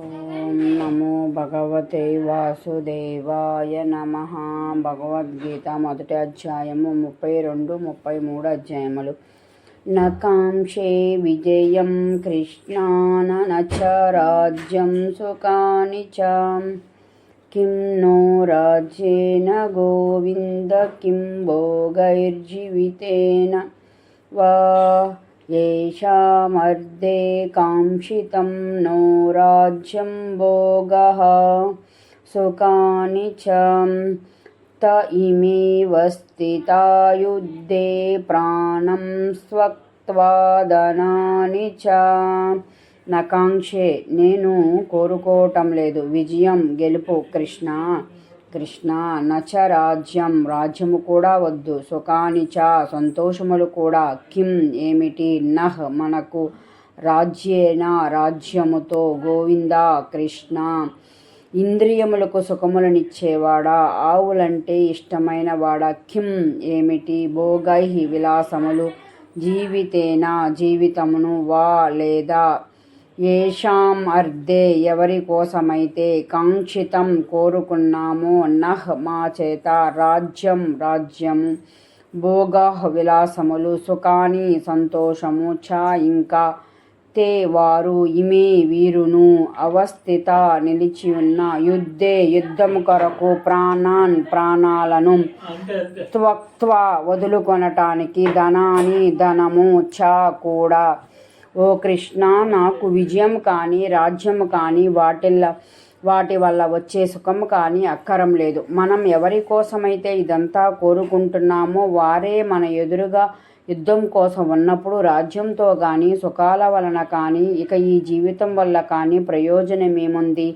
ఓం నమో భగవతే వాసుదేవాయ నమ. భగవద్గీత మొదటి అధ్యాయము ముప్పై రెండు ముప్పై మూడు అధ్యాయములు. నకాంక్షే విజయం కృష్ణాన చ రాజ్యం సుఖాని చ. కిం నో రాజ్యేన గోవింద కిం భోగైర్జీవితేన. వా येषामर्धे काङ्क्षितं नो राज्यं भोगः सुखानि च त इमेव स्थिता युद्धे ప్రాణం స్వక్త్వాదనాని చ నకాంక్షే నేను కోరుకోవటం లేదు విజయం గెలుపు కృష్ణ కృష్ణ నచ రాజ్యం రాజ్యము కూడా వద్దు. సుఖాని చ సంతోషములు కూడా. కిం ఏమిటి? నహ్ మనకు రాజ్యేన? రాజ్యముతో గోవింద? కృష్ణ. ఇంద్రియములకు సుఖములనిచ్చేవాడా? ఆవులంటే ఇష్టమైన వాడా కిం ఏమిటి? భోగై విలాసములు జీవితేన? జీవితమును వా లేదా? ఏషాం అర్ధే ఎవరి కోసమైతే కాంక్షితం కోరుకున్నామో నహ్ మా చేత రాజ్యం రాజ్యము భోగ విలాసములు సుఖాని సంతోషము చ ఇంకా తే వారు ఇమే వీరును అవస్థిత నిలిచి ఉన్న యుద్ధే యుద్ధము కొరకు ప్రాణాన్ ప్రాణాలను త్వక్త్వ వదులుకొనటానికి ధనాని ధనము చ కూడా ఓ కృష్ణ నాకు విజయం కానీ రాజ్యం కానీ వాటిల్ల వాటి వల్ల వచ్చే సుఖం కానీ అక్కరం లేదు. మనం ఎవరి కోసమైతే ఇదంతా కోరుకుంటున్నామో వారే మన ఎదురుగా యుద్ధం కోసం ఉన్నప్పుడు రాజ్యంతో కానీ సుఖాల వలన కానీ ఇక ఈ జీవితం వల్ల కానీ ప్రయోజనమేముంది?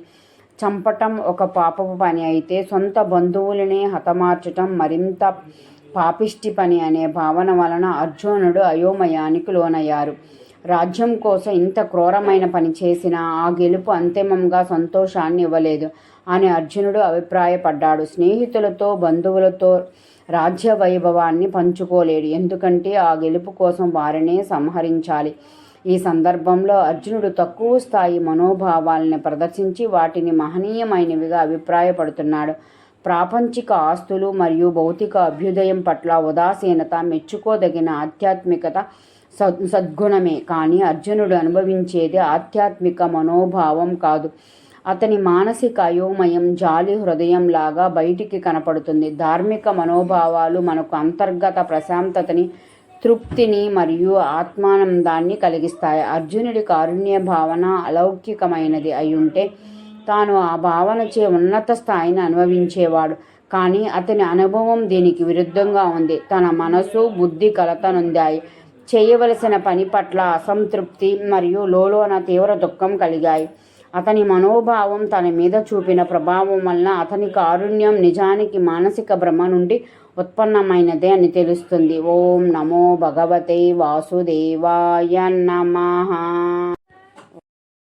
చంపటం ఒక పాపపు పని అయితే సొంత బంధువులనే హతమార్చటం మరింత పాపిష్టి పని అనే భావన వలన అర్జునుడు అయోమయానికి లోనయ్యారు. రాజ్యం కోసం ఇంత క్రూరమైన పని చేసిన ఆ గెలుపు అంతిమంగా సంతోషాన్ని ఇవ్వలేదు. అని అర్జునుడు అభిప్రాయపడ్డాడు. స్నేహితులతో బంధువులతో రాజ్య వైభవాన్ని పంచుకోలేడు. ఎందుకంటే ఆ గెలుపు కోసం వారినే సంహరించాలి. ఈ సందర్భంలో అర్జునుడు తక్కువ స్థాయి మనోభావాలని ప్రదర్శించి వాటిని మహనీయమైనవిగా అభిప్రాయపడుతున్నాడు. ప్రాపంచిక ఆస్తులు మరియు భౌతిక అభ్యుదయం పట్ల ఉదాసీనత మెచ్చుకోదగిన ఆధ్యాత్మికత సద్ సద్గుణమే. కానీ అర్జునుడు అనుభవించేది ఆధ్యాత్మిక మనోభావం కాదు. అతని మానసిక అయోమయం జాలి హృదయంలాగా బయటికి కనపడుతుంది. ధార్మిక మనోభావాలు మనకు అంతర్గత ప్రశాంతతని తృప్తిని మరియు ఆత్మానందాన్ని కలిగిస్తాయి. అర్జునుడి కారుణ్య భావన అలౌకికమైనది అయ్యుంటే తాను ఆ భావనచే ఉన్నత స్థాయిని అనుభవించేవాడు. కానీ అతని అనుభవం దీనికి విరుద్ధంగా ఉంది. తన మనసు బుద్ధి కలత నొందాయి. చేయవలసిన పని పట్ల అసంతృప్తి మరియు లోలోన తీవ్ర దుఃఖం కలిగాయి. అతని మనోభావం తన మీద చూపిన ప్రభావం వలన అతని కారుణ్యం నిజానికి మానసిక భ్రమ నుండి ఉత్పన్నమైనదే అని తెలుస్తుంది. ఓం నమో భగవతే వాసుదేవాయ నమ.